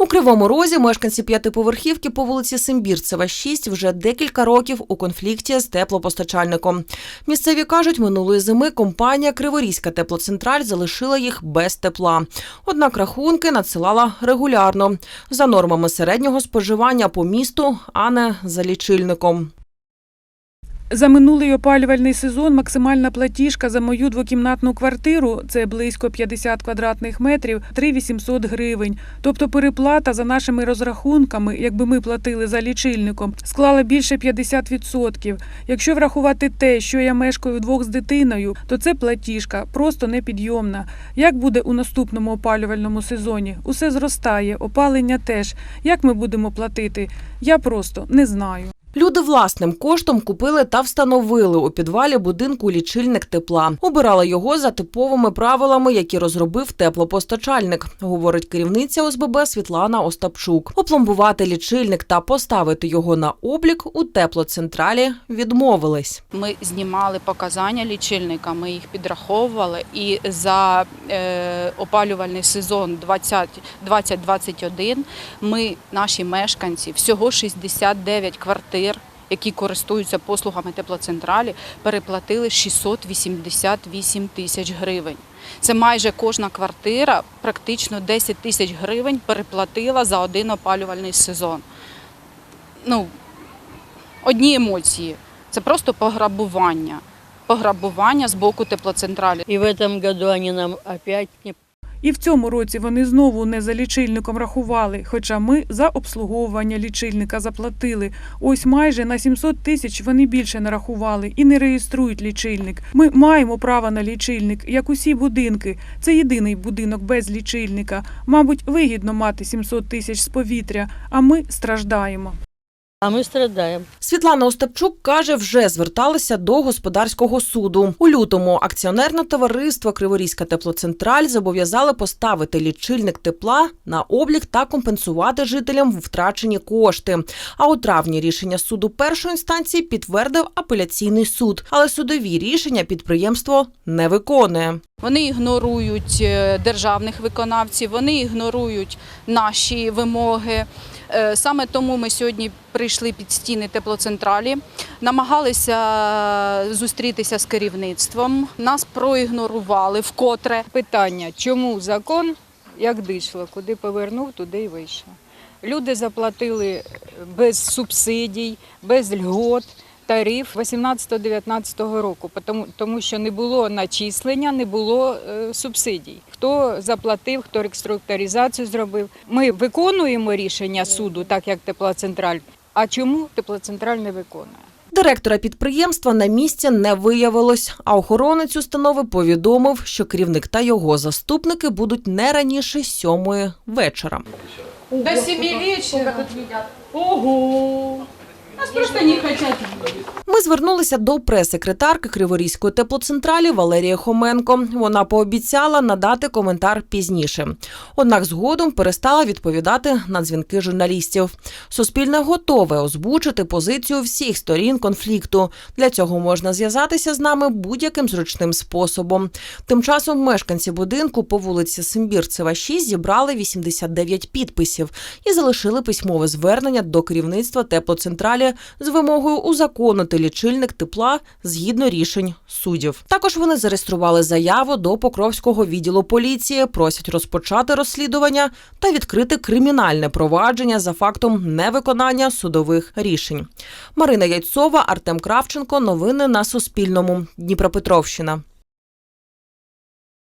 У Кривому Розі мешканці п'ятиповерхівки по вулиці Симбірцева, 6 вже декілька років у конфлікті з теплопостачальником. Місцеві кажуть, минулої зими компанія Криворізька теплоцентраль залишила їх без тепла. Однак рахунки надсилала регулярно за нормами середнього споживання по місту, а не за лічильником. За минулий опалювальний сезон максимальна платіжка за мою двокімнатну квартиру це близько 50 квадратних метрів 3800 гривень. Тобто переплата за нашими розрахунками, якби ми платили за лічильником, склала більше 50%. Якщо врахувати те, що я мешкаю вдвох з дитиною, то це платіжка просто непідйомна. Як буде у наступному опалювальному сезоні? Усе зростає, опалення теж. Як ми будемо платити? Я просто не знаю. Люди власним коштом купили та встановили у підвалі будинку лічильник тепла. Обирали його за типовими правилами, які розробив теплопостачальник, говорить керівниця ОСББ Світлана Остапчук. Опломбувати лічильник та поставити його на облік у теплоцентралі відмовились. Ми знімали показання лічильника, ми їх підраховували, і за е, опалювальний сезон 20 2021 ми, наші мешканці, всього 69 квартир, які користуються послугами теплоцентралі, переплатили 688 тисяч гривень. Це майже кожна квартира, практично 10 тисяч гривень переплатила за один опалювальний сезон. Ну, одні емоції. Це просто пограбування. Пограбування з боку теплоцентралі. И в этом году они нам опять не І в цьому році вони знову не за лічильником рахували, хоча ми за обслуговування лічильника заплатили. Ось майже на 700 тисяч вони більше нарахували і не реєструють лічильник. Ми маємо право на лічильник, як усі будинки. Це єдиний будинок без лічильника. Мабуть, вигідно мати 700 тисяч з повітря, а ми страждаємо. А мы страдаем. Світлана Остапчук каже, вже зверталися до господарського суду. У лютому акціонерне товариство Криворізька теплоцентраль зобов'язали поставити лічильник тепла на облік та компенсувати жителям втрачені кошти. А у травні рішення суду першої інстанції підтвердив апеляційний суд, але судові рішення підприємство не виконує. Вони ігнорують е, державних виконавців, вони ігнорують наші вимоги. Е, Саме тому ми сьогодні прийшли під стіни теплоцентралі, намагалися зустрітися з керівництвом. Нас проігнорували вкотре. питання, чому закон як дишло, куди повернув, туди й вийшло. Люди заплатили без субсидій, без льгот. Тариф 18-19 року, тому, тому що не було начислення, не було е, субсидій. Хто заплатив, хто реструктуризацію зробив. Ми виконуємо рішення суду, так як теплоцентраль. А чому теплоцентраль не виконує? Директора підприємства на місці не виявилось, а охоронець установи повідомив, що керівник та його заступники будуть не раніше сьомої вечора. До 7 вечора. Ого! Нас просто не хотять Ми звернулися до прес-секретарки Криворізької теплоцентралі Валерії Хоменко. Вона пообіцяла надати коментар пізніше. Однак згодом перестала відповідати на дзвінки журналістів. Суспільне готове озвучити позицію всіх сторін конфлікту. Для цього можна зв'язатися з нами будь-яким зручним способом. Тим часом мешканці будинку по вулиці Симбірцева 6 зібрали 89 підписів і залишили письмове звернення до керівництва теплоцентралі з вимогою узаконити лічильник тепла згідно рішень суддів. Також вони зареєстрували заяву до Покровського відділу поліції, просять розпочати розслідування та відкрити кримінальне провадження за фактом невиконання судових рішень. Марина Яйцова, Артем Кравченко. Новини на Суспільному. Дніпропетровщина.